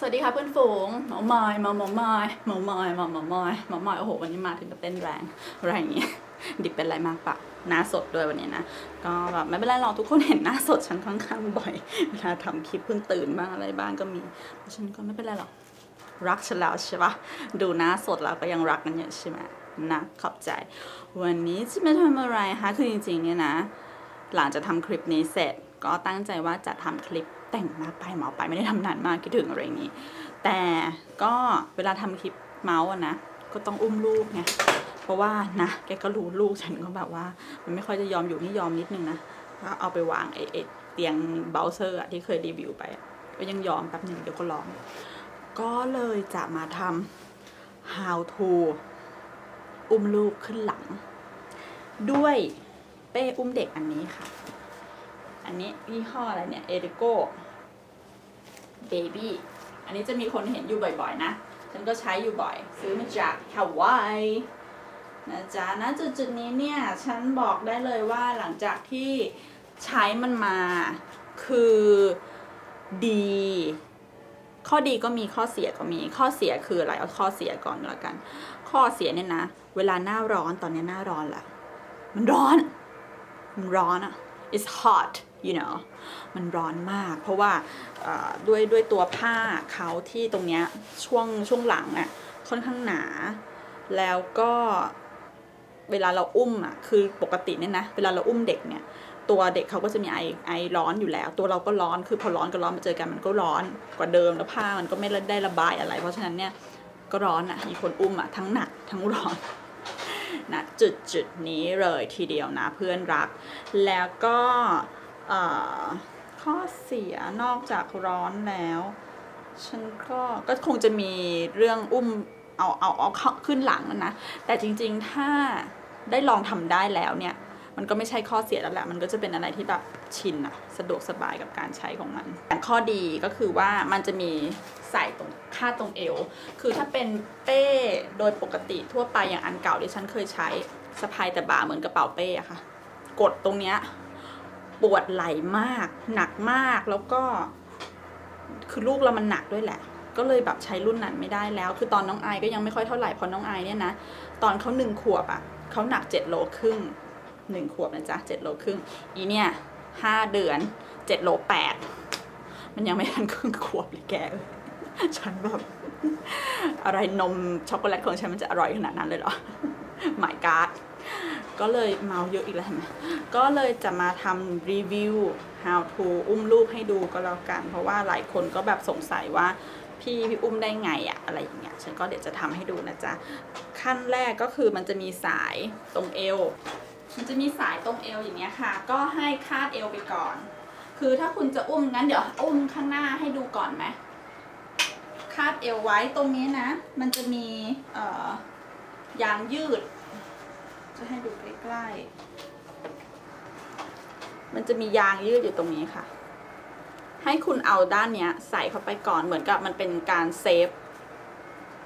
สวัสดีค่ะเพื่อนฝูงหมอมอยหมอหมอมอยหมอมอยหมอหมอมอยหมอมอยโอ้โหวันนี้มาถึงกับเต้นแรงอะไรอย่างเงี้ยดิบเป็นไรมากปะหน้าสดด้วยวันนี้นะ ก็แบบไม่เป็นไรหรอกทุกคนเห็นหน้าสดฉันค่อนข้างบ่อยเวลาทำคลิปเพิ่งตื่นบ้างอะไรบ้างก็มีเพราะฉันก็ไม่เป็นไรหรอกรักฉันแล้วใช่ปะดูหน้าสดแล้วก็ยังรักกันอยู่ใช่ไหมนะขอบใจ วันนี้จะมาทำอะไรคะคือจริงๆเนี่ยนะ หลังจากทำคลิปนี้เสร็จก็ตั้งใจว่าจะทำคลิป แต่งหน้าไปหมาไปไม่ได้ทำนานมากคิดถึงอะไรอย่างนี้ แต่ก็เวลาทำคลิปเมาส์นะก็ต้องอุ้มลูกไงเพราะว่านะแกก็รู้ลูกฉันก็แบบว่า มันไม่ค่อยจะยอมอยู่นี่ยอมนิดนึงนะก็เอาไปวางไอ้เตียงเบลเซอร์อะที่เคยรีวิวไปก็ยังยอมแป๊บหนึ่งเดี๋ยวก็ร้อง ก็เลยจะมาทำ how to อุ้มลูกขึ้นหลัง ด้วยเป้อุ้มเด็กอันนี้ค่ะ อันนี้ยี่ห้ออะไรเนี่ย เอ i ิโก เบบี้อันนี้จะมีคนเห็นอยู่บ่อยๆนะ ฉันก็ใช้อยู่บ่อย ซื้อมาจากฮาวายนะจ๊ะณจุดจุดๆนี้เนี่ย ฉันบอกได้เลยว่าหลังจากที่ใช้มันมาคือดี ข้อดีก็มีข้อเสียก็มี ข้อเสียคืออะไร เอาข้อเสียก่อนล้วกัน ข้อเสียเนี่ยนะ เวลาหน้าร้อนตอนนี้หน้าร้อนแหละมันร้อน มันร้อนอะ it's hot you know มันร้อนมาก เพราะว่าด้วยด้วยตัวผ้าเขาที่ตรงเนี้ยช่วงช่วงหลังอะค่อนข้างหนา แล้วก็เวลาเราอุ้มอะคือปกติเนี่ยนะเวลาเราอุ้มเด็กเนี่ยตัวเด็กเขาก็จะมีไอไอร้อนอยู่แล้ว ตัวเราก็ร้อนคือพอร้อนกับร้อนมาเจอกันมันก็ร้อนกว่าเดิมแล้วผ้ามันก็ไม่ได้ระบายอะไร เพราะฉะนั้นเนี่ยก็ร้อนอะมีคนอุ้มอะทั้งหนักทั้งร้อนนะจุดจุดนี้เลยทีเดียวนะเพื่อนรัก แล้วก็ ข้อเสียนอกจากร้อนแล้ว ฉันก็ก็คงจะมีเรื่องอุ้มเอาเอาเอาเข้าขึ้นหลังนะ แต่จริงๆถ้าได้ลองทำได้แล้วเนี่ย มันก็ไม่ใช่ข้อเสียแล้วแหละ มันก็จะเป็นอะไรที่แบบชินอะสะดวกสบายกับการใช้ของมันแต่ข้อดีก็คือว่ามันจะมีใส่ตรงค่าตรงเอว คือถ้าเป็นเป้โดยปกติทั่วไปอย่างอันเก่าที่ฉันเคยใช้สะพายแต่บ่าเหมือนกระเป๋าเป้อะค่ะ กดตรงเนี้ย ปวดไหล่มาก หนักมากแล้วก็ คือลูกเรามันหนักด้วยแหละ ก็เลยแบบใช้รุ่นนั้นไม่ได้แล้ว คือตอนน้องไอก็ยังไม่ค่อยเท่าไหร่เพราะน้องไอเนี่ยนะตอนเขาหนึ่งขวบอะเขาหนักเจ็ดโลครึ่งหนึ่งขวบนะจ๊ะเจ็ดโลครึ่งอีเนี่ยห้าเดือนเจ็ดโลแปดมันยังไม่ทันครึ่งขวบเลยแกเอ้ยฉันแบบอะไรนมช็อกโกแลตของฉันมันจะอร่อยขนาดนั้นเลยเหรอหมายการ์ด ก็เลยเมาเยอะอีกแล้วนไหมก็เลยจะมาทำรีวิว how to อุ้มลูกให้ดูก็แล้วกัน เพราะว่าหลายคนก็แบบสงสัยว่าพี่พี่อุ้มได้ไงอะอะไรอย่างเงี้ยฉันก็เดี๋ยวจะทำให้ดูนะจ๊ะ ขั้นแรกก็คือมันจะมีสายตรงเอว มันจะมีสายตรงเอวอย่างเงี้ยค่ะ ก็ให้คาดเอวไปก่อน คือถ้าคุณจะอุ้มงั้นเดี๋ยวอุ้มข้างหน้าให้ดูก่อนไหมคาดเอวไว้ตรงนี้นะ มันจะมีเอ่อยางยืด จะให้ดูใกล้ๆ มันจะมียางยืดอยู่ตรงนี้ค่ะ ให้คุณเอาด้านเนี้ย ใส่เข้าไปก่อนเหมือนกับมันเป็นการเซฟ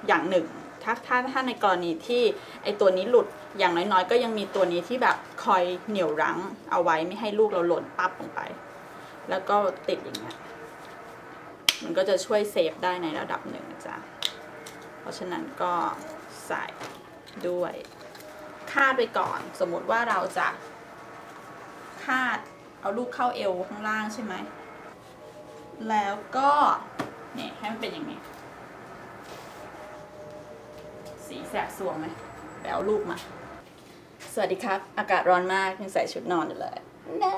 อย่างหนึ่ง ถ้าถ้าถ้าในกรณีที่ไอตัวนี้หลุดอย่างน้อยๆ ก็ยังมีตัวนี้ที่แบบคอยเหนี่ยวรั้งเอาไว้ไม่ให้ลูกเราหล่นปั๊บลงไป แล้วก็ติดอย่างเงี้ย มันก็จะช่วยเซฟได้ในระดับหนึ่งนะจ๊ะ เพราะฉะนั้นก็ใส่ด้วย คาดไปก่อน สมมุติว่าเราจะคาดเอาลูกเข้าเอวข้างล่างใช่ไหม แล้วก็เนี่ยให้มันเป็นอย่างนี้ สีแสบสวงไหมไปเอาลูกมา สวัสดีครับ อากาศร้อนมากยังใส่ชุดนอนอยู่เลยนะ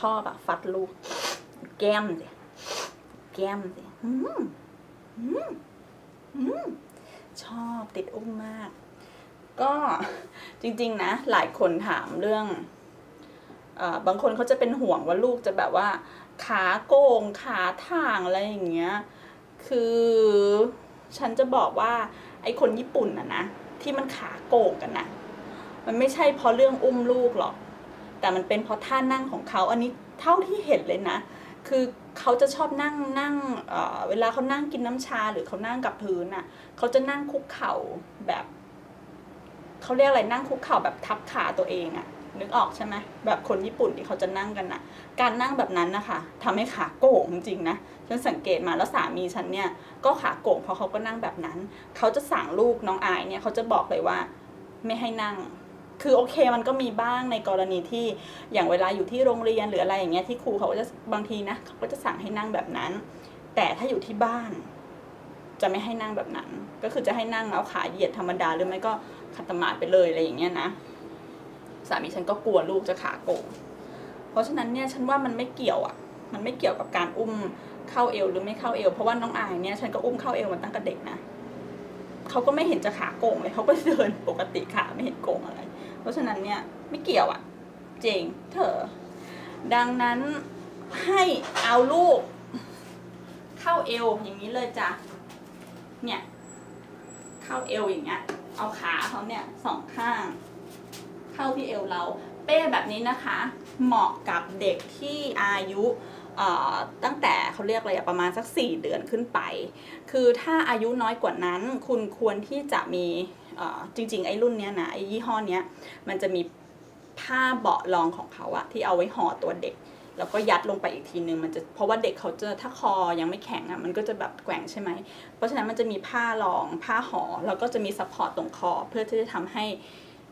ชอบอะฟัดลูก แก้มสิแก้มสิอืมอืมอืม ชอบติดอุ้มมาก ก็จริงๆนะ หลายคนถามเรื่องอบางคนเขาจะเป็นห่วงว่าลูกจะแบบว่า ขาโกงขาท่างอะไรอย่างเงี้ย คือฉันจะบอกว่าไอ้คนญี่ปุ่นอะนะที่มันขาโก่งกันนะมันไม่ใช่เพราะเรื่องอุ้มลูกหรอก แต่มันเป็นเพราะท่านั่งของเขาอันนี้เท่าที่เห็นเลยนะ คือเขาจะชอบนั่งนั่งเเวลาเขานั่งกินน้ำชาหรือเขานั่งกับพื้นอะเขาจะนั่งคุกเข่าแบบเขาเรียกอะไรนั่งคุกเข่าแบบทับขาตัวเองอะนึกออกใช่ไหมแบบคนญี่ปุ่นที่เขาจะนั่งกันนะการนั่งแบบนั้นนะคะทำให้ขาโก่งจริงนะฉันสังเกตมาแล้วสามีฉันเนี่ยก็ขาโก่งเพราะเขาก็นั่งแบบนั้น เขาจะสั่งลูกน้องอายเนี่ยเขาจะบอกเลยว่า ไม่ให้นั่ง คือโอเคมันก็มีบ้างในกรณีที่อย่างเวลาอยู่ที่โรงเรียนหรืออะไรอย่างเงี้ยที่ครูเขาก็จะบางทีนะเขาก็จะสั่งให้นั่งแบบนั้น แต่ถ้าอยู่ที่บ้าน จะไม่ให้นั่งแบบนั้น ก็คือจะให้นั่งเอาขาเหยียดธรรมดาหรือไม่ก็ขัดสมาธิไปเลยอะไรอย่างเงี้ยนะสามีฉันก็กลัวลูกจะขาโกงเพราะฉะนั้นเนี่ยฉันว่ามันไม่เกี่ยวอะ มันไม่เกี่ยวกับการอุ้มเข้าเอวหรือไม่เข้าเอวเพราะว่าน้องอายเนี่ยฉันก็อุ้มเข้าเอวมาตั้งแต่เด็กนะเขาก็ไม่เห็นจะขาโกงเลยเขาก็เดินปกติขาไม่เห็นโกงอะไร ราะฉะนั้นเนี่ยไม่เกี่ยวอะ เจงเธอดังนั้นให้เอาลูก เข้าเอวอย่างนี้เลยจ้ะ เนี่ย เข้าเอวอย่างเงี้ย เอาขาเขาเนี่ยสองข้าง เข้าที่เอวเรา เป้แบบนี้นะคะ เหมาะกับเด็กที่อายุ ตั้งแต่เขาเรียกอะไรประมาณสัก 4 เดือนขึ้นไป คือถ้าอายุน้อยกว่านั้น คุณควรที่จะมีจริง ๆ ไอ้รุ่นเนี้ยนะไอ้ยี่ห้อเนี้ยมันจะมีผ้าเบาะรองของเขาอะที่เอาไว้ห่อตัวเด็ก แล้วก็ยัดลงไปอีกทีนึงมันจะเพราะว่าเด็กเขาจะถ้าคอยังไม่แข็งอะมันก็จะแบบแกว่งใช่ไหมเพราะฉะนั้นมันจะมีผ้ารองผ้าห่อแล้วก็จะมีซัพพอร์ตตรงคอ เพื่อที่จะทำให้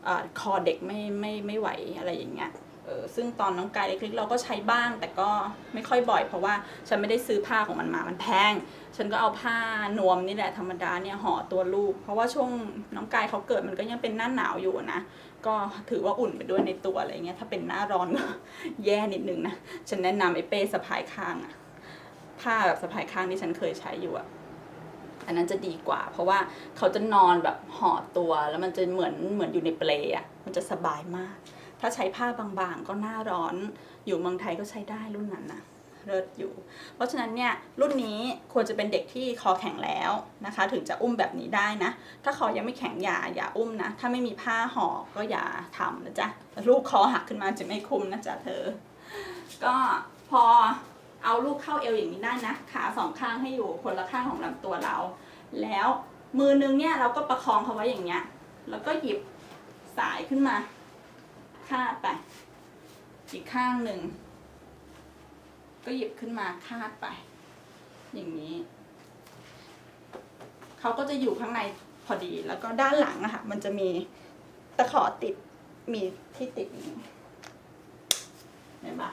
อคอเด็กไม่ไม่ไม่ไหวอะไรอย่างเงี้ย เออซึ่งตอนน้องกายเล็กๆ เราก็ใช้บ้าง แต่ก็ไม่ค่อยบ่อย เพราะว่าฉันไม่ได้ซื้อผ้าของมันมา มันแพง ฉันก็เอาผ้านวมนี่แหละธรรมดาเนี่ยห่อตัวลูก เพราะว่าช่วงน้องกายเขาเกิดมันก็ยังเป็นหน้าหนาวอยู่นะ ก็ถือว่าอุ่นไปด้วยในตัวอะไรเงี้ย ถ้าเป็นหน้าร้อนก็แย่นิดนึงนะ ฉันแนะนำไอ้เป้สะพายข้างอะผ้าแบบสะพายข้างที่ฉันเคยใช้อยู่อะอันนั้นจะดีกว่า เพราะว่าเขาจะนอนแบบห่อตัวแล้วมันจะเหมือนเหมือนอยู่ในเปลอะมันจะสบายมาก ถ้าใช้ผ้าบางๆ ก็หน้าร้อน อยู่เมืองไทยก็ใช้ได้รุ่นนั้นนะเลิศอยู่ เพราะฉะนั้นเนี่ยรุ่นนี้ควรจะเป็นเด็กที่คอแข็งแล้วนะคะ ถึงจะอุ้มแบบนี้ได้นะ ถ้าคอยังไม่แข็งอย่าอย่าอุ้มนะ ถ้าไม่มีผ้าห่อก็อย่าทำนะจ๊ะลูกคอหักขึ้นมาจะไม่คุ้มนะจ๊ะเธอ ก็พอเอาลูกเข้าเอวอย่างนี้ได้นะ ขาสองข้างให้อยู่คนละข้างของลำตัวเรา แล้วมือนึงเนี่ยเราก็ประคองเขาไว้อย่างเงี้ย แล้วก็หยิบสายขึ้นมา คาดไป อีกข้างหนึ่ง ก็หยิบขึ้นมาคาดไป อย่างนี้ เขาก็จะอยู่ข้างในพอดี แล้วก็ด้านหลังอะค่ะ มันจะมีตะขอติด มีที่ติดนี้เห็นปะ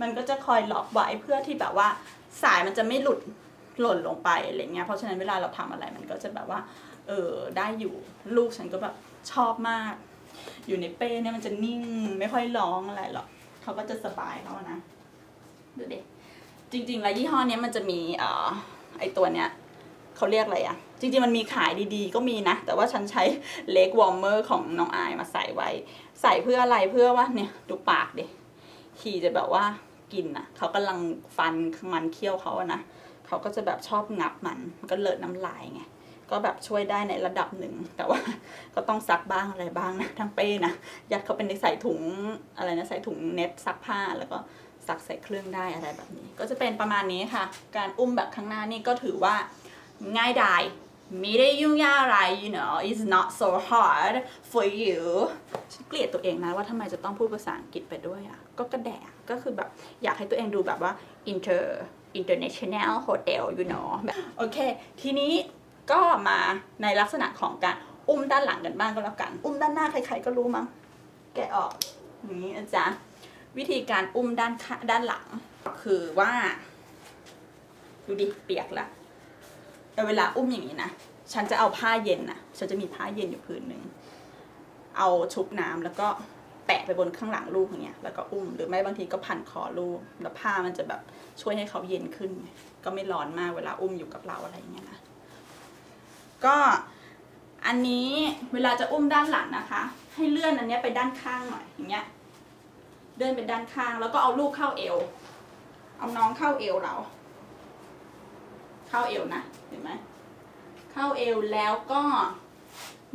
มันก็จะคอยล็อกไว้เพื่อที่แบบว่า สายมันจะไม่หลุดหล่นลงไปอะไรเงี้ย เพราะฉะนั้นเวลาเราทำอะไรมันก็จะแบบว่า เออได้อยู่ ลูกฉันก็แบบชอบมาก อยู่ในเป้เนี่ยมันจะนิ่งไม่ค่อยร้องอะไรหรอกเขาก็จะสบายเขาอะนะดูดิจริง ๆ แล้วยี่ห้อเนี้ยมันจะมีเอ่อไอตัวเนี้ยเขาเรียกอะไรอะจริงๆมันมีขายดีๆ ก็มีนะ แต่ว่าฉันใช้เล็กวอร์มเมอร์ของน้องอายมาใส่ไว้ ใส่เพื่ออะไรเพื่อว่าเนี่ยดูปากดิขี่จะแบบว่ากินอะเขากำลังฟันมันเคี้ยวเขาอะนะเขาก็จะแบบชอบงับมันมันก็เลอะน้ำลายไง ก็แบบช่วยได้ในระดับหนึ่ง แต่ว่าก็ต้องซักบ้างอะไรบ้างนะทั้งเป้นะยัดเขาเป็นในใส่ถุงอะไรนะใส่ถุงเน็ตซักผ้าแล้วก็ซักใส่เครื่องได้อะไรแบบนี้ ก็จะเป็นประมาณนี้ค่ะ การอุ้มแบบข้างหน้านี่ก็ถือว่าง่ายดายไม่ได้ยุ่งยากอะไร you know it's not so hard for you ฉันเกลียดตัวเองนะว่าทำไมจะต้องพูดภาษาอังกฤษไปด้วยอะ ก็กระแดกก็คือแบบอยากให้ตัวเองดูแบบว่า inter international hotel you know แบบโอเค ทีนี้ ก็มาในลักษณะของการอุ้มด้านหลังกันบ้างก็แล้วกัน อุ้มด้านหน้าใคร ๆ ก็รู้มั้ง แกะออกอย่างนี้นะจ๊ะ วิธีการอุ้มด้านข้าด้านหลัง คือว่า ดูดิเปียกละแต่เวลาอุ้มอย่างนี้นะ ฉันจะเอาผ้าเย็นนะฉันจะมีผ้าเย็นอยู่ผืนหนึ่ง เอาชุบน้ำแล้วก็แปะไปบนข้างหลังลูกอย่างเงี้ย แล้วก็อุ้ม หรือไม่บางทีก็พันคอลูก แล้วผ้ามันจะแบบช่วยให้เขาเย็นขึ้น ก็ไม่ร้อนมากเวลาอุ้มอยู่กับเราอะไรอย่างเงี้ยนะ ก็อันนี้เวลาจะอุ้มด้านหลังนะคะ ให้เลื่อนอันนี้ไปด้านข้างหน่อยอย่างเงี้ยเดินไปด้านข้างแล้วก็เอาลูกเข้าเอว เอาน้องเข้าเอวเรา เข้าเอวนะเห็นไหมเข้าเอวแล้วก็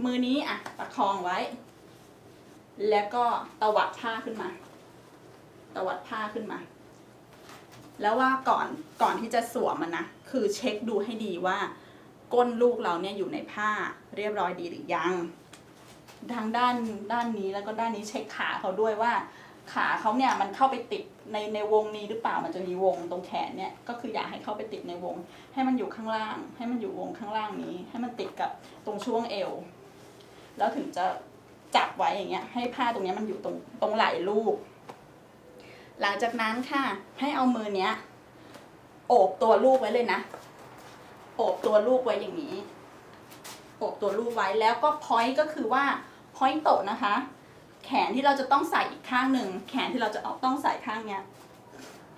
มือนี้อะประคองไว้ แล้วก็ตวัดผ้าขึ้นมา ตวัดผ้าขึ้นมา แล้วว่าก่อนก่อนที่จะสวมมันนะคือเช็คดูให้ดีว่า ก้นลูกเราเนี่ยอยู่ในผ้าเรียบร้อยดีหรือยัง ทางด้านด้านนี้แล้วก็ด้านนี้เช็คขาเขาด้วยว่า ขาเขาเนี่ยมันเข้าไปติดในในวงนี้หรือเปล่ามันจะมีวงตรงแขนเนี่ยก็คืออยากให้เข้าไปติดในวง ให้มันอยู่ข้างล่าง ให้มันอยู่วงข้างล่างนี้ ให้มันติดกับตรงช่วงเอว แล้วถึงจะจับไว้อย่างเงี้ยให้ผ้าตรงเนี้ยมันอยู่ตรงตรงไหล่ลูก หลังจากนั้นค่ะให้เอามือเนี้ยโอบตัวลูกไว้เลยนะ โอบตัวลูกไว้อย่างนี้ โอบตัวลูกไว้แล้วก็พอยต์ก็คือว่าพอยต์โตนะคะ แขนที่เราจะต้องใส่อีกข้างหนึ่งแขนที่เราจะเอาต้องใส่ข้างเนี้ย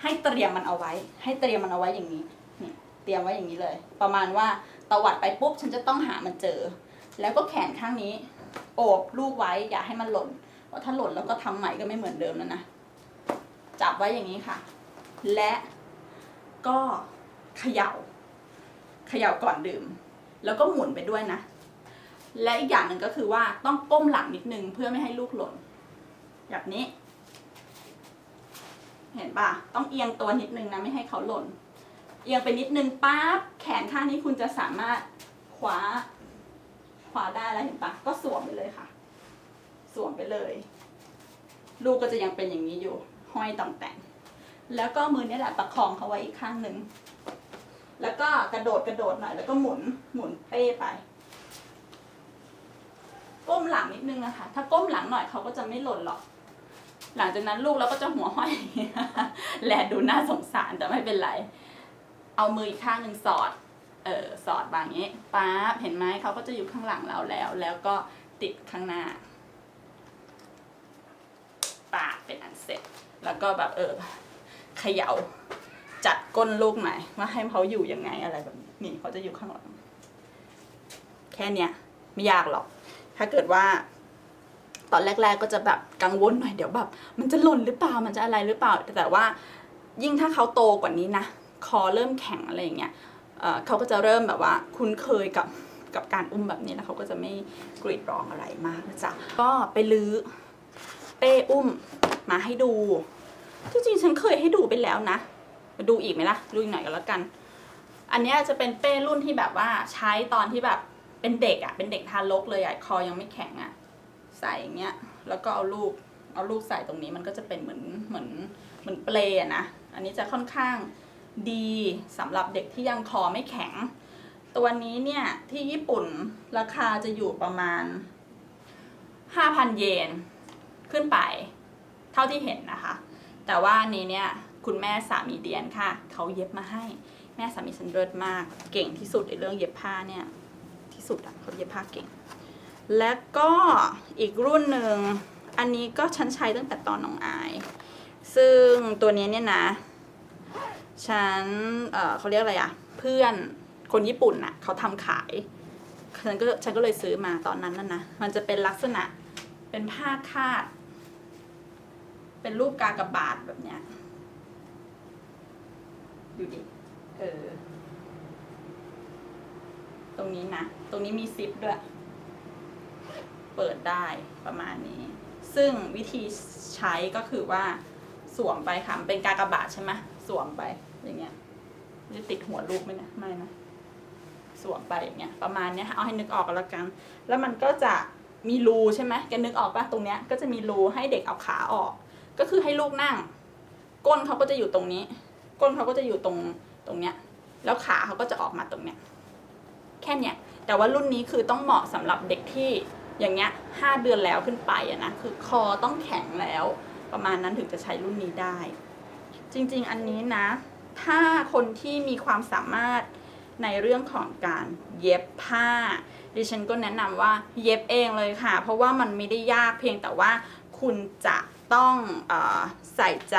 ให้เตรียมมันเอาไว้ ให้เตรียมมันเอาไว้อย่างนี้นี่เตรียมไว้อย่างนี้เลย ประมาณว่าตวัดไปปุ๊บฉันจะต้องหามันเจอ แล้วก็แขนข้างนี้ โอบลูกไว้อย่าให้มันหล่นเพราะถ้าหล่นแล้วก็ทำใหม่ก็ไม่เหมือนเดิมแล้วนะจับไว้อย่างนี้ค่ะ และก็เขย่า ขย่าก่อนดื่ม แล้วก็หมุนไปด้วยนะ และอีกอย่างหนึ่งก็คือว่าต้องก้มหลังนิดนึงเพื่อไม่ให้ลูกหล่นแบบนี้ เห็นปะต้องเอียงตัวนิดนึงนะไม่ให้เขาหล่น เอียงไปนิดนึงปั๊บแขนข้างนี้คุณจะสามารถคว้าคว้าได้แล้วเห็นปะก็สวมไปเลยค่ะ สวมไปเลย ลูกก็จะยังเป็นอย่างนี้อยู่ ห้อยต่องแต่งแล้วก็มือนี่แหละประคองเขาไว้อีกข้างหนึ่ง แล้วก็กระโดดกระโดดหน่อย แล้วก็หมุนหมุนเป้ไป ก้มหลังนิดนึงนะคะ ถ้าก้มหลังหน่อยเขาก็จะไม่หล่นหรอก หลังจากนั้นลูกเราก็จะหัวห้อยแลดูน่าสงสารแต่ไม่เป็นไร เอามืออีกข้างหนึ่งสอด เออสอดบางนี้ป๊าบเห็นไหมเขาก็จะอยู่ข้างหลังเราแล้ว แล้วก็ติดข้างหน้าปากเป็นอันเสร็จ แล้วก็แบบเออเขย่า จัดก้นลูกหน่อยว่าให้เขาอยู่ยังไงอะไรแบบนี้นี่เขาจะอยู่ข้างหลัง แค่เนี้ยไม่ยากหรอก ถ้าเกิดว่า ตอนแรก ๆ ก็จะแบบกังวลหน่อยเดี๋ยวแบบ มันจะหล่นหรือเปล่ามันจะอะไรหรือเปล่า แต่ว่า ยิ่งถ้าเขาโตกว่านี้นะคอเริ่มแข็งอะไรอย่างเงี้ยเเขาก็จะเริ่มแบบว่า คุ้นเคยกับกับการอุ้มแบบนี้แล้วเขาก็จะไม่กรีดร้องอะไรมากนะจ๊ะก็ไปลื้อเป้อุ้มมาให้ดู ที่จริงฉันเคยให้ดูไปแล้วนะ ดูอีกไหมล่ะ ดูอีกหน่อยก็แล้วกัน อันนี้จะเป็นเป้รุ่นที่แบบว่าใช้ตอนที่แบบเป็นเด็กอะ่ะ เป็นเด็กทารกเลยอะ่ะ คอยังไม่แข็งอะ่ะ ใส่อย่างเงี้ย แล้วก็เอาลูก เอาลูกใส่ตรงนี้มันก็จะเป็นเหมือน เหมือน เหมือนเปลอะนะ อันนี้จะค่อนข้างดีสำหรับเด็กที่ยังคอไม่แข็ง ตัวนี้เนี่ยที่ญี่ปุ่นราคาจะอยู่ประมาณ 5,000 เยนขึ้นไป เท่าที่เห็นนะคะ แต่ว่าอันนี้เนี่ย คุณแม่สามีเดียนค่ะ เขาเย็บมาให้ แม่สามีฉันเลิศมาก เก่งที่สุดในเรื่องเย็บผ้าเนี่ยที่สุดอะเขาเย็บผ้าเก่ง และก็อีกรุ่นหนึ่งอันนี้ก็ฉันใช้ตั้งแต่ตอนน้องอาย ซึ่งตัวนี้เนี่ยนะ ฉันเเขาเรียกอะไรอะเพื่อนคนญี่ปุ่นน่ะเขาทำขายฉันก็ฉันก็เลยซื้อมาตอนนั้นน่ะนะ มันจะเป็นลักษณะเป็นผ้าคาด เป็นรูปกากบาทแบบเนี้ย ดูดิ เออ ตรงนี้นะ ตรงนี้มีซิปด้วย เปิดได้ประมาณนี้ ซึ่งวิธีใช้ก็คือว่าสวมไปค่ะ เป็นกากบาทใช่ไหมสวมไปอย่างเงี้ยจะติดหัวลูกไหมนี่ยไม่นะสวมไปอย่างเงี้ยประมาณเนี้ยเอาให้นึกออกกันแล้วกัน แล้วมันก็จะมีรูใช่ไหมแกนึกออกปะตรงเนี้ยก็จะมีรูให้เด็กเอาขาออก ก็คือให้ลูกนั่ง ก้นเขาก็จะอยู่ตรงนี้ ก้นเขาก็จะอยู่ตรงตรงเนี้ย แล้วขาเขาก็จะออกมาตรงเนี้ย แค่เนี้ย แต่ว่ารุ่นนี้คือต้องเหมาะสำหรับเด็กที่อย่างเงี้ยห้าเดือนแล้วขึ้นไปอะนะ คือคอต้องแข็งแล้ว ประมาณนั้นถึงจะใช้รุ่นนี้ได้ จริง ๆ อันนี้นะ ถ้าคนที่มีความสามารถในเรื่องของการเย็บผ้า ดิฉันก็แนะนำว่าเย็บเองเลยค่ะ เพราะว่ามันไม่ได้ยากเพียงแต่ว่าคุณจะต้องออใส่ใจ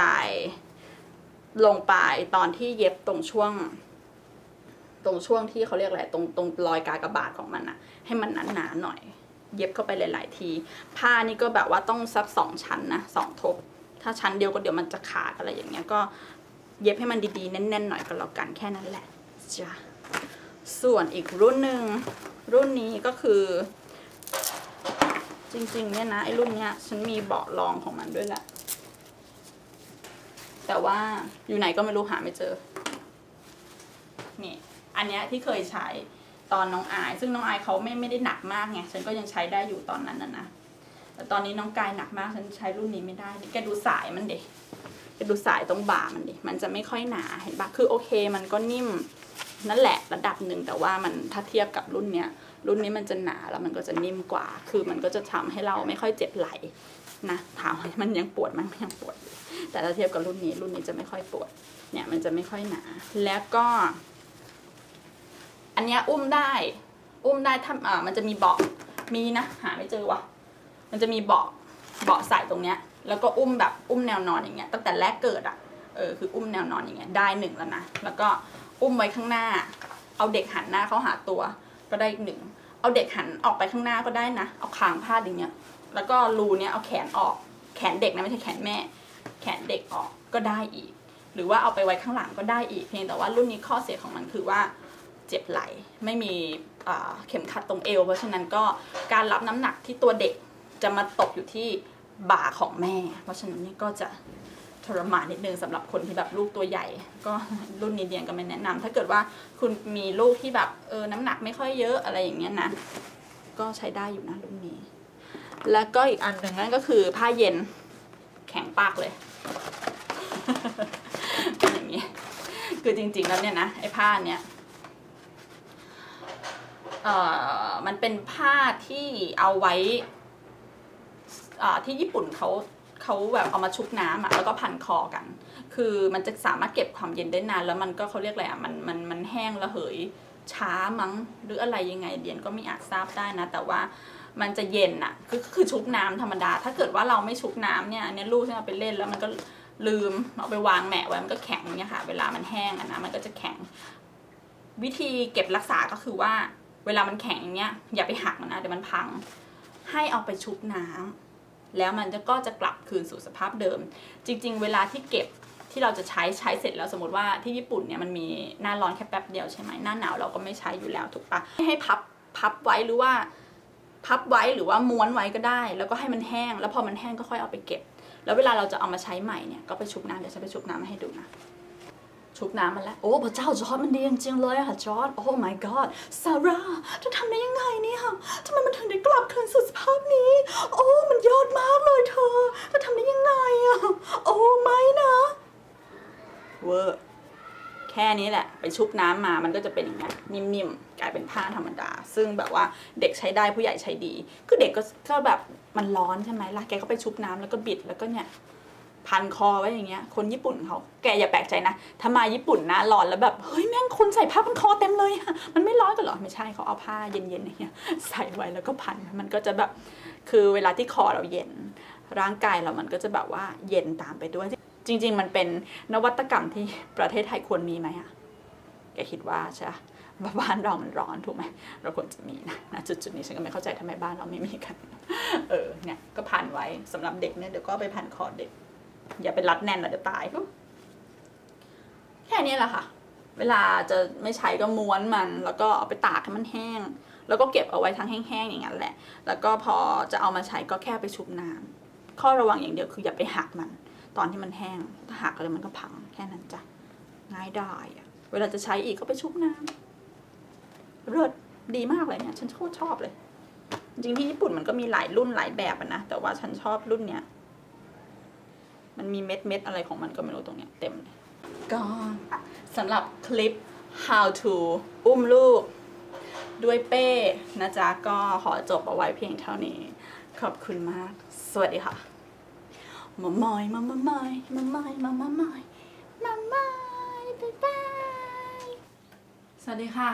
ลงไปตอนที่เย็บตรงช่วง ตรงช่วงที่เขาเรียกอะไรตรงตรงรอยกากบาทของมันอะให้มันหนาๆหน่อย เย็บเข้าไปหลาย ๆ ที ผ้านี่ก็แบบว่าต้องสักสองชั้นนะสองทบ ถ้าชั้นเดียวก็เดี๋ยวมันจะขาดอะไรอย่างเงี้ยก็เย็บให้มันดีๆแน่นๆหน่อยก็แล้วกันแค่นั้นแหละจ้ะส่วนอีกรุ่นหนึ่งรุ่นนี้ก็คือ จริงๆเนี่ยนะไอ้รุ่นเนี้ยฉันมีเบาะรองของมันด้วยแหละ แต่ว่าอยู่ไหนก็ไม่รู้หาไม่เจอ นี่ อันเนี้ยที่เคยใช้ตอนน้องอาย ซึ่งน้องอายเขาไม่ไม่ได้หนักมากไง ฉันก็ยังใช้ได้อยู่ตอนนั้นนะนะ แต่ตอนนี้น้องกายหนักมาก ฉันใช้รุ่นนี้ไม่ได้แกดูสายมันเด็แกดูสายตรงบ่ามันดิ มันจะไม่ค่อยหนา เห็นปะคือโอเค มันก็นิ่มนั่นแหละระดับหนึ่งแต่ว่ามันถ้าเทียบกับรุ่นเนี้ย รุ่นนี้มันจะหนาแล้วมันก็จะนิ่มกว่า คือมันก็จะทำให้เราไม่ค่อยเจ็บไหลนะ ถามว่ามันยังปวดมันยังปวดอยู่ แต่ถ้าเทียบกับรุ่นนี้ รุ่นนี้จะไม่ค่อยปวด เนี่ยมันจะไม่ค่อยหนา แล้วก็ อันเนี้ยอุ้มได้ อุ้มได้ถ้าอ่ามันจะมีเบาะ มีนะ หาไม่เจอวะมันจะมีเบาะ เบาะใส่ตรงเนี้ย แล้วก็อุ้มแบบอุ้มแนวนอนอย่างเงี้ย ตั้งแต่แรกเกิดอะ เออ คืออุ้มแนวนอนอย่างเงี้ย ได้หนึ่งแล้วนะ แล้วก็อุ้มไว้ข้างหน้า เอาเด็กหันหน้าเข้าหาตัว ก็ได้อีกหนึ่ง เอาเด็กหันออกไปข้างหน้าก็ได้นะ เอาคางพาดอย่างเงี้ย แล้วก็รูเนี้ยเอาแขนออก แขนเด็กนะไม่ใช่แขนแม่ แขนเด็กออกก็ได้อีก หรือว่าเอาไปไว้ข้างหลังก็ได้อีก เพียงแต่ว่ารุ่นนี้ข้อเสียของมันคือว่าเจ็บไหล่ไม่มีเข็มขัดตรงเอว เพราะฉะนั้นก็การรับน้ำหนักที่ตัวเด็กจะมาตกอยู่ที่บ่าของแม่ เพราะฉะนั้นนี่ก็จะทรมานนิดนึงสำหรับคนที่แบบลูกตัวใหญ่ ก็รุ่นนี้เดียนก็ไม่แนะนำถ้าเกิดว่าคุณมีลูกที่แบบเออน้ำหนักไม่ค่อยเยอะอะไรอย่างเงี้ยนะ ก็ใช้ได้อยู่นะรุ่นนี้ แล้วก็อีกอันหนึ่งนั่นก็คือผ้าเย็น ข็งปากเลยอย่างนี้คือจริงๆแล้วเนี่ยนะไอ้ผ้าเนี่ยเอ่อมันเป็นผ้าที่เอาไว้อ่าที่ญี่ปุ่นเขาเขาแบบเอามาชุบน้ำอะแล้วก็พันคอกัน คือมันจะสามารถเก็บความเย็นได้นาน แล้วมันก็เขาเรียกอะไรอะมันมันมันแห้งระเหยช้ามั้งหรืออะไรยังไงเดียนก็ไม่อาจทราบได้นะ แต่ว่า มันจะเย็นอะคือคือชุบน้ำธรรมดา ถ้าเกิดว่าเราไม่ชุบน้ำเนี่ยอันเนี่ยลูกที่เราไปเล่นแล้วมันก็ลืมเอาไปวางแหมะไว้มันก็แข็งเงี้ยค่ะ เวลามันแห้งอะนะมันก็จะแข็ง วิธีเก็บรักษาก็คือว่า เวลามันแข็งอย่างเงี้ยอย่าไปหักมันนะเดี๋ยวมันพัง ให้เอาไปชุบน้ำแล้วมันจะก็จะกลับคืนสู่สภาพเดิม จริง ๆ เวลาที่เก็บที่เราจะใช้ใช้เสร็จแล้วสมมติว่าที่ญี่ปุ่นเนี่ยมันมีหน้าร้อนแค่แป๊บเดียวใช่ไหมหน้าหนาวเราก็ไม่ใช้อยู่แล้วถูกปะให้พับพับไว้หรือว่า พับไว้หรือว่าม้วนไว้ก็ได้ แล้วก็ให้มันแห้ง แล้วพอมันแห้งก็ค่อยเอาไปเก็บ แล้วเวลาเราจะเอามาใช้ใหม่เนี่ยก็ไปชุบน้ำเดี๋ยวฉันไปชุบน้ำมาให้ดูนะชุบน้ำมันแล้ว โอ้พระเจ้าจอร์ดมันดีจริงๆเลยอะค่ะจอร์ดโอ้ my god ซาร่าเธอทำได้ยังไงเนี่ยทำไมมันถึงได้กลับคืนสู่สภาพนี้ โอ้ มันยอดมากเลยเธอเธอทำได้ยังไงอะโอ้ไม่นะเวอร์ แค่นี้แหละ ไปชุบน้ำมามันก็จะเป็นอย่างเงี้ยนิ่มๆ กลายเป็นผ้าธรรมดา ซึ่งแบบว่าเด็กใช้ได้ผู้ใหญ่ใช้ดี คือเด็กก็ก็แบบมันร้อนใช่ไหมล่ะแกก็ไปชุบน้ำแล้วก็บิดแล้วก็เนี่ยพันคอไว้อย่างเงี้ย คนญี่ปุ่นเขาแกอย่าแปลกใจนะถ้ามาญี่ปุ่นนะร้อนแล้วแบบเฮ้ยแม่งคนใส่ผ้าพันคอเต็มเลยอะมันไม่ร้อนกันหรอไม่ใช่เขาเอาผ้าเย็นๆอย่างเงี้ยใส่ไว้แล้วก็พันมันก็จะแบบคือเวลาที่คอเราเย็น ร่างกายเรามันก็จะแบบว่าเย็นตามไปด้วย จริง ๆ มันเป็นนวัตกรรมที่ประเทศไทยควรมีไหมอะแกคิดว่าใช่ว่าบ้านเรามันร้อนถูกไหมเราควรจะมีนะนะจุดๆนี้ฉันก็ไม่เข้าใจทำไมบ้านเราไม่มีกัน เออเนี่ยก็พันไว้สำหรับเด็กเนี่ยเดี๋ยวก็ไปพันคอเด็ก อย่าไปรัดแน่นนะเดี๋ยวตายแค่นี้แหละค่ะ เวลาจะไม่ใช้ก็ม้วนมัน แล้วก็เอาไปตากให้มันแห้ง แล้วก็เก็บเอาไว้ทั้งแห้งๆอย่างนั้นแหละ แล้วก็พอจะเอามาใช้ก็แค่ไปชุบน้ำข้อระวังอย่างเดียวคืออย่าไปหักมัน ตอนที่มันแห้ง ถ้าหักเลยมันก็พังแค่นั้นจ้ะ ง่ายได้อะเวลาจะใช้อีกก็ไปชุบน้ำเลิศดีมากเลยเนี่ย ฉันโคตรชอบเลย จริงๆที่ญี่ปุ่นมันก็มีหลายรุ่นหลายแบบนะ แต่ว่าฉันชอบรุ่นเนี้ย มันมีเม็ดเม็ดอะไรของมันก็ไม่รู้ตรงเนี้ยเต็มเลยก็สำหรับคลิป how to อุ้มลูก ด้วยเป้นะจ๊ะ ก็ขอจบเอาไว้เพียงเท่านี้ ขอบคุณมาก สวัสดีค่ะ มามอยมามามอยมามอยมามามอยมามอยบ๊ายบายสวัสดีค่ะ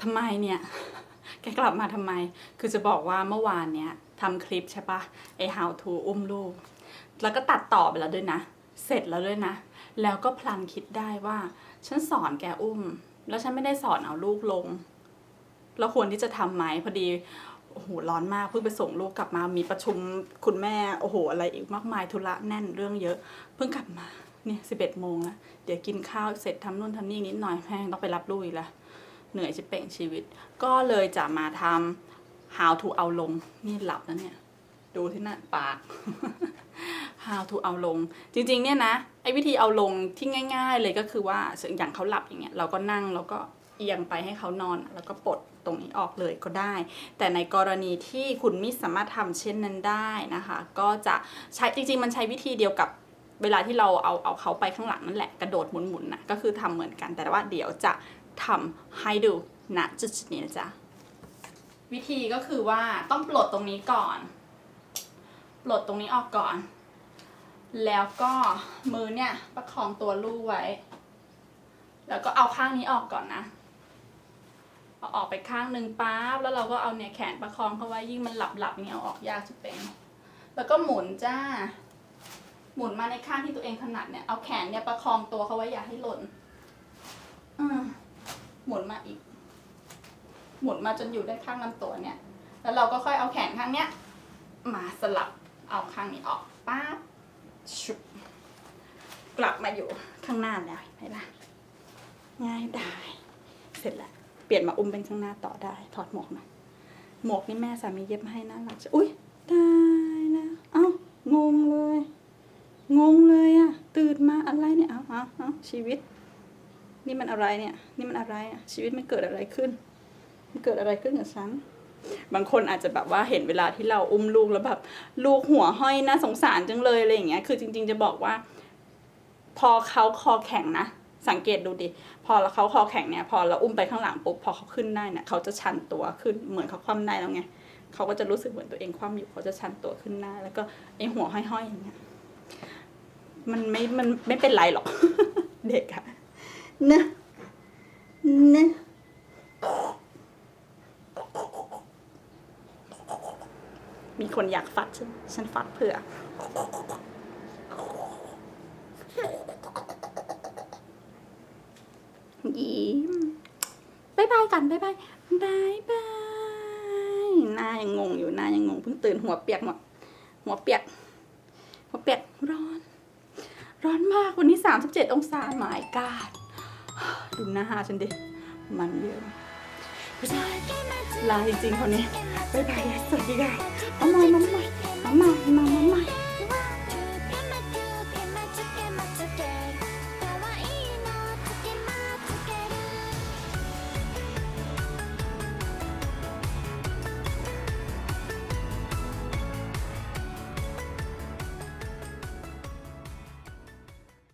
ทำไมเนี่ย แกกลับมาทำไม คือจะบอกว่าเมื่อวานเนี้ยทำคลิปใช่ปะไอ how to อุ้มลูก แล้วก็ตัดต่อไปแล้วด้วยนะ เสร็จแล้วด้วยนะ แล้วก็พลันคิดได้ว่า ฉันสอนแกอุ้ม แล้วฉันไม่ได้สอนเอาลูกลง แล้วควรที่จะทำไหมพอดี โอ้โหร้อนมากเพิ่งไปส่งลูกกลับมามีประชุมคุณแม่โอ้โห อะไรอีกมากมายธุระแน่นเรื่องเยอะ เพิ่งกลับมาเนี่ยสิบเอ็ดโมงแล้วเดี๋ยวกินข้าวเสร็จทำนู่นทำนี่นิดหน่อยแม่งต้องไปรับลูกอีกล้วเหนื่อยชิเป่งชีวิต ก็เลยจะมาทำ how to เอาลงนี่หลับแล้วเนี่ย ดูที่หน้าปาก how to เอาลง จริง ๆ เนี่ยนะไอ้วิธีเอาลงที่ง่าย ๆ เลยก็คือว่าอย่างเขาหลับอย่างเงี้ยเราก็นั่งแล้วก็เอียงไปให้เขานอนแล้วก็ปลดตรงนี้ออกเลยก็ได้ แต่ในกรณีที่คุณไม่สามารถทำเช่นนั้นได้นะคะ ก็จะใช้จริงๆ มันใช้วิธีเดียวกับเวลาที่เราเอาเอาเขาไปข้างหลังนั่นแหละกระโดดหมุนๆนะก็คือทำเหมือนกันแต่ว่าเดี๋ยวจะทำให้ดูณจุดนี้นะจ๊ะวิธีก็คือว่าต้องปลดตรงนี้ก่อนปลดตรงนี้ออกก่อน แล้วก็มือเนี่ยประคองตัวลูกไว้ แล้วก็เอาข้างนี้ออกก่อนนะ เอาออกไปข้างหนึ่งปั๊บแล้วเราก็เอาเนี่ยแขนประคองเขาไว้ยิ่งมันหลับหลับเนี่ยเอาออกยากจะเป็นแล้วก็หมุนจ้า หมุนมาในข้างที่ตัวเองถนัดเนี่ยเอาแขนเนี่ยประคองตัวเขาไว้อย่าให้หล่นอืมหมุนมาอีก หมุนมาจนอยู่ได้ข้างลำตัวเนี่ย แล้วเราก็ค่อยเอาแขนข้างเนี้ยมาสลับเอาข้างนี้ออกปั๊บชุบกลับมาอยู่ข้างหน้าแล้วเห็นไหมล่ะง่ายได้ เสร็จแล้ว เปลี่ยนมาอุ้มเป็นข้างหน้าต่อได้ ถอดหมวกมาหมวกนี่แม่สามีเย็บมาให้น่ารักอุ้ยตายแล้วเอ้างงเลย งงเลยอะตื่นมาอะไรเนี่ยเอ้าเอ้าเอ้าชีวิต นี่มันอะไรเนี่ย นี่มันอะไรอะชีวิตมันเกิดอะไรขึ้น มันเกิดอะไรขึ้นกับฉันบางคนอาจจะแบบว่าเห็นเวลาที่เราอุ้มลูกแล้วแบบลูกหัวห้อยน่าสงสารจังเลยอะไรอย่างเงี้ย คือจริง ๆ จะบอกว่า พอเขาคอแข็งนะ สังเกตดูดิ พอเขาคอแข็งเนี่ย พอเราอุ้มไปข้างหลังปุ๊บ พอเขาขึ้นได้เนี่ย เขาจะชันตัวขึ้น เหมือนเขาคว่ำได้แล้วไง เขาก็จะรู้สึกเหมือนตัวเองคว่ำอยู่ เขาจะชันตัวขึ้นได้แล้วก็ไอหัวห้อยๆอย่างเงี้ย มันไม่ มันไม่เป็นไรหรอก เด็กอะเนะเนะมีคนอยากฟัดฉัน ฉันฟัดเผื่อ ยิ้มบายบายกันบายบายบายบายหน้ายังงงอยู่หน้ายังงงเพิ่งตื่นหัวเปียกหมดหัวเปียก หัวเปียกร้อน ร้อนมากวันนี้สามสิบเจ็ดองศาหมายกาดดูหน้าฉันดิมันเยอะลาจริงๆคนนี้บายบายสวัสดีค่ะมาใหม่มาใหม่มาใหม่มาใหม่